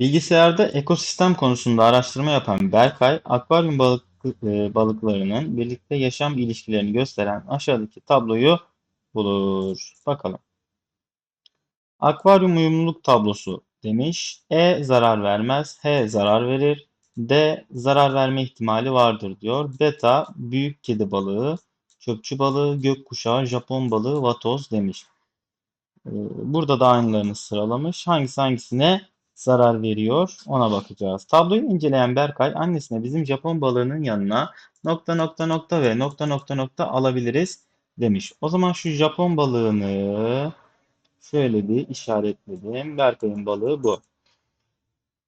Bilgisayarda ekosistem konusunda araştırma yapan Berkay, akvaryum balık, e, balıklarının birlikte yaşam ilişkilerini gösteren aşağıdaki tabloyu bulur. Bakalım. Akvaryum uyumluluk tablosu demiş. E zarar vermez, H zarar verir, D zarar verme ihtimali vardır diyor. Beta büyük kedi balığı, çöpçü balığı, gökkuşağı, Japon balığı, vatoz demiş. Ee, Burada da aynılarını sıralamış. Hangisi hangisine zarar veriyor ona bakacağız. Tabloyu inceleyen Berkay annesine bizim Japon balığının yanına nokta nokta nokta ve nokta nokta nokta alabiliriz demiş. O zaman şu Japon balığını şöyle bir işaretledim. Berkay'ın balığı bu.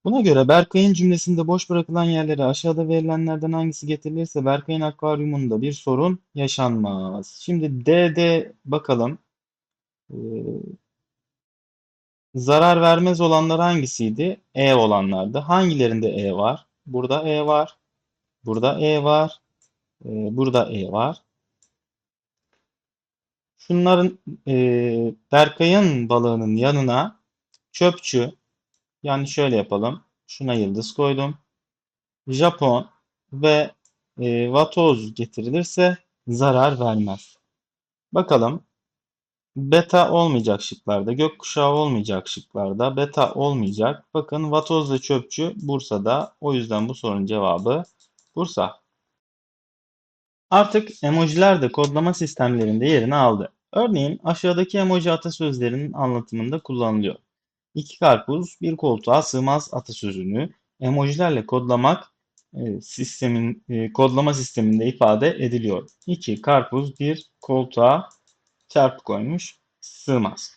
Buna göre Berkay'ın cümlesinde boş bırakılan yerlere aşağıda verilenlerden hangisi getirilirse Berkay'ın akvaryumunda bir sorun yaşanmaz. Şimdi D'de bakalım. Ee, Zarar vermez olanlar hangisiydi? E olanlardı. Hangilerinde E var? Burada E var. Burada E var. e, burada E var. Şunların e, Berkay'ın balığının yanına çöpçü yani şöyle yapalım. Şuna yıldız koydum. Japon ve e, vatoz getirilirse zarar vermez. Bakalım Beta olmayacak şıklarda, gökkuşağı olmayacak şıklarda, beta olmayacak. Bakın vatoz ve çöpçü Bursa'da. O yüzden bu sorunun cevabı Bursa. Artık emojiler de kodlama sistemlerinde yerini aldı. Örneğin aşağıdaki emoji atasözlerinin anlatımında kullanılıyor. İki karpuz bir koltuğa sığmaz atasözünü emojilerle kodlamak e, sistemin e, kodlama sisteminde ifade ediliyor. İki karpuz bir koltuğa çarpı koymuş. Sığmaz.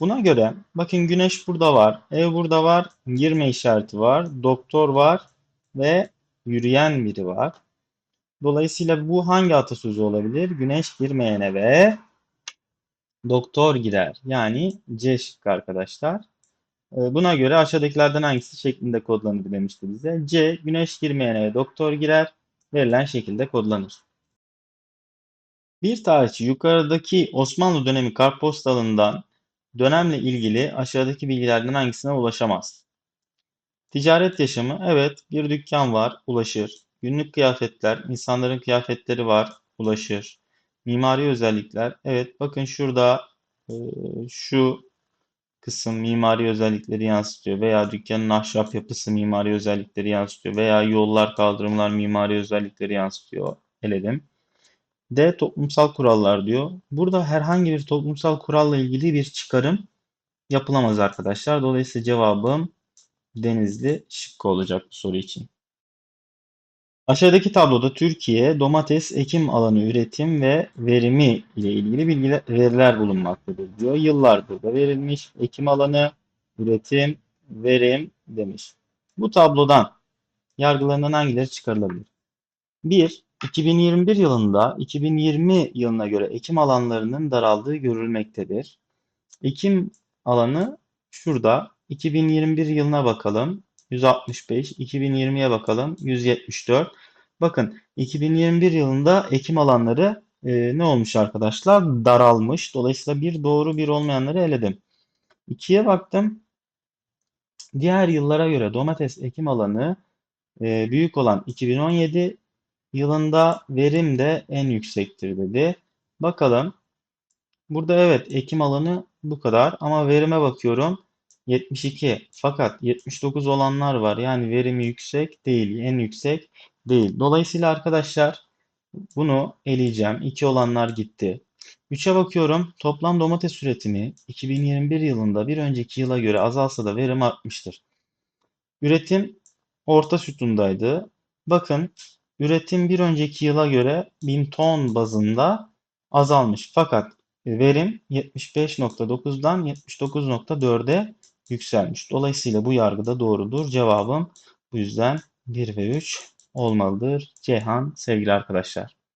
Buna göre bakın güneş burada var, ev burada var, girme işareti var, doktor var ve yürüyen biri var. Dolayısıyla bu hangi atasözü olabilir? Güneş girmeyen eve doktor girer. Yani C şıkkı arkadaşlar. Ee, Buna göre aşağıdakilerden hangisi şeklinde kodlanır demişti bize. C. Güneş girmeyen eve doktor girer. Verilen şekilde kodlanır. Bir tarihçi yukarıdaki Osmanlı dönemi kartpostalından dönemle ilgili aşağıdaki bilgilerden hangisine ulaşamaz? Ticaret yaşamı, evet bir dükkan var, ulaşır. Günlük kıyafetler, insanların kıyafetleri var, ulaşır. Mimari özellikler, evet bakın şurada e, şu kısım mimari özellikleri yansıtıyor veya dükkanın ahşap yapısı mimari özellikleri yansıtıyor veya yollar, kaldırımlar mimari özellikleri yansıtıyor. Eledim. D. Toplumsal kurallar diyor. Burada herhangi bir toplumsal kuralla ilgili bir çıkarım yapılamaz arkadaşlar. Dolayısıyla cevabım Denizli şıkkı olacak bu soru için. Aşağıdaki tabloda Türkiye domates ekim alanı üretim ve verimi ile ilgili bilgiler, veriler bulunmaktadır diyor. Yıllar burada verilmiş. Ekim alanı, üretim, verim demiş. Bu tablodan yargılarından hangileri çıkarılabilir? 1. 2021 yılında 2020 yılına göre ekim alanlarının daraldığı görülmektedir. Ekim alanı şurada. 2021 yılına bakalım. 165. 2020'ye bakalım. 174. Bakın 2021 yılında ekim alanları e, ne olmuş arkadaşlar? Daralmış. Dolayısıyla bir doğru bir olmayanları eledim. 2'ye baktım. Diğer yıllara göre domates ekim alanı e, büyük olan 2017 yılında verim de en yüksektir dedi. Bakalım. Burada evet ekim alanı bu kadar ama verime bakıyorum 72 fakat 79 olanlar var. Yani verimi yüksek değil, en yüksek değil. Dolayısıyla arkadaşlar bunu eleyeceğim. 2 olanlar gitti. 3'e bakıyorum. Toplam domates üretimi 2021 yılında bir önceki yıla göre azalsa da verim artmıştır. Üretim orta sütundaydı. Bakın üretim bir önceki yıla göre 1000 ton bazında azalmış. Fakat verim 75.9'dan 79.4'e yükselmiş. Dolayısıyla bu yargı da doğrudur. Cevabım bu yüzden 1 ve 3 olmalıdır. Ceyhan sevgili arkadaşlar.